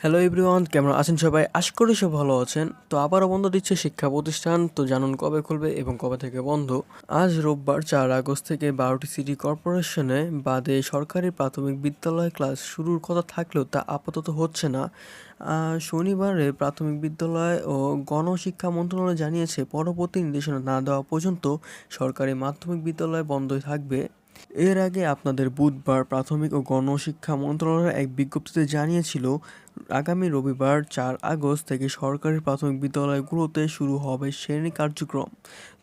Hello everyone কেমন আছেন সবাই? আশা করি সব ভালো আছেন। তো আবারও বন্ধ দিচ্ছে শিক্ষা প্রতিষ্ঠান। তো জানুন কবে খুলবে এবং কবে থেকে বন্ধ। আজ রোববার চার আগস্ট থেকে বারোটি সিটি কর্পোরেশনে বাদে সরকারি প্রাথমিক বিদ্যালয় ক্লাস শুরুর কথা থাকলেও তা আপাতত হচ্ছে না। শনিবারে প্রাথমিক বিদ্যালয় ও গণশিক্ষা মন্ত্রণালয় জানিয়েছে, পরবর্তী নির্দেশনা না দেওয়া পর্যন্ত সরকারি মাধ্যমিক বিদ্যালয় বন্ধই থাকবে। এর আগে আপনাদের বুধবার প্রাথমিক ও গণশিক্ষা মন্ত্রণালয় এক বিজ্ঞপ্তিতে জানিয়েছিল, আগামী রবিবার চার আগস্ট থেকে সরকারি প্রাথমিক বিদ্যালয়গুলোতে শুরু হবে শ্রেণি কার্যক্রম।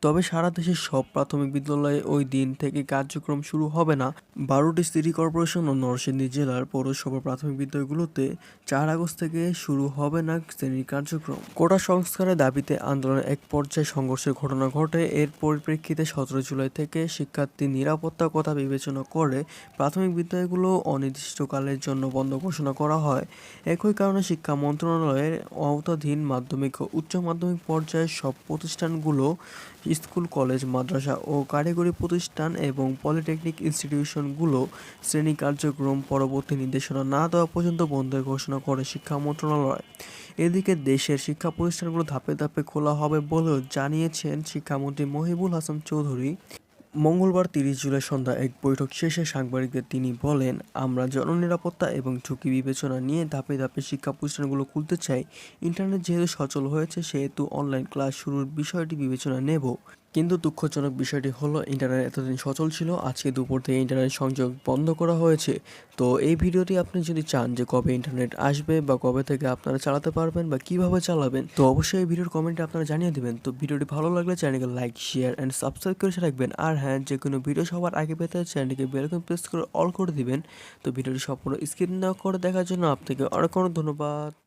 তবে সারা দেশের সব প্রাথমিক বিদ্যালয়ে ওই দিন থেকে কার্যক্রম শুরু হবে না। বারোটি সিটি কর্পোরেশন ও নরসিংদী জেলার পৌরসভা প্রাথমিক বিদ্যালয়গুলোতে চার আগস্ট থেকে শুরু হবে না শ্রেণি কার্যক্রম। কোটা সংস্কারের দাবিতে আন্দোলনের এক পর্যায়ে সংঘর্ষের ঘটনা ঘটে। এর পরিপ্রেক্ষিতে সতেরো জুলাই থেকে শিক্ষার্থী নিরাপত্তার কথা বিবেচনা করে প্রাথমিক বিদ্যালয়গুলো অনির্দিষ্টকালের জন্য বন্ধ ঘোষণা করা হয়। একই কারণে শিক্ষা মন্ত্রণালয়ের আওতাধীন মাধ্যমিক ও উচ্চ মাধ্যমিক পর্যায়ের সব প্রতিষ্ঠানগুলো স্কুল, কলেজ, মাদ্রাসা ও কারিগরি প্রতিষ্ঠান এবং পলিটেকনিক ইনস্টিটিউশনগুলো শ্রেণি কার্যক্রম পরবর্তী নির্দেশনা না দেওয়া পর্যন্ত বন্ধের ঘোষণা করে শিক্ষা মন্ত্রণালয়। এদিকে দেশের শিক্ষা প্রতিষ্ঠানগুলো ধাপে ধাপে খোলা হবে বলেও জানিয়েছেন শিক্ষামন্ত্রী মহিবুল হাসান চৌধুরী। মঙ্গলবার তিরিশ জুলাই সন্ধ্যা এক বৈঠক শেষে সাংবাদিকদের তিনি বলেন, আমরা জননিরাপত্তা এবং ঝুঁকি বিবেচনা নিয়ে ধাপে ধাপে শিক্ষা প্রতিষ্ঠানগুলো খুলতে চাই। ইন্টারনেট যেহেতু সচল হয়েছে, সেহেতু অনলাইন ক্লাস শুরুর বিষয়টি বিবেচনা নেব। কিন্তু দুঃখজনক বিষয়টি হলো ইন্টারনেট এতদিন সচল ছিল, আজকে দুপুর থেকে ইন্টারনেট সংযোগ বন্ধ করা হয়েছে। তো এই ভিডিওটি আপনি যদি চান যে কবে ইন্টারনেট আসবে বা কবে থেকে আপনারা চালাতে পারবেন বা কীভাবে চালাবেন, তো অবশ্যই এই ভিডিওর কমেন্টে আপনারা জানিয়ে দেবেন। তো ভিডিওটি ভালো লাগলে চ্যানেলকে লাইক শেয়ার অ্যান্ড সাবস্ক্রাইব করে রাখবেন আর হ্যাঁ যে কোনো ভিডিও সবার আগে পেতে চ্যানেলটিকে বেলকন প্রেস করে অল করে দিবেন। তো ভিডিওটি সম্পূর্ণ স্ক্রিন না করে দেখার জন্য আপনাকে অনেক অনেক ধন্যবাদ।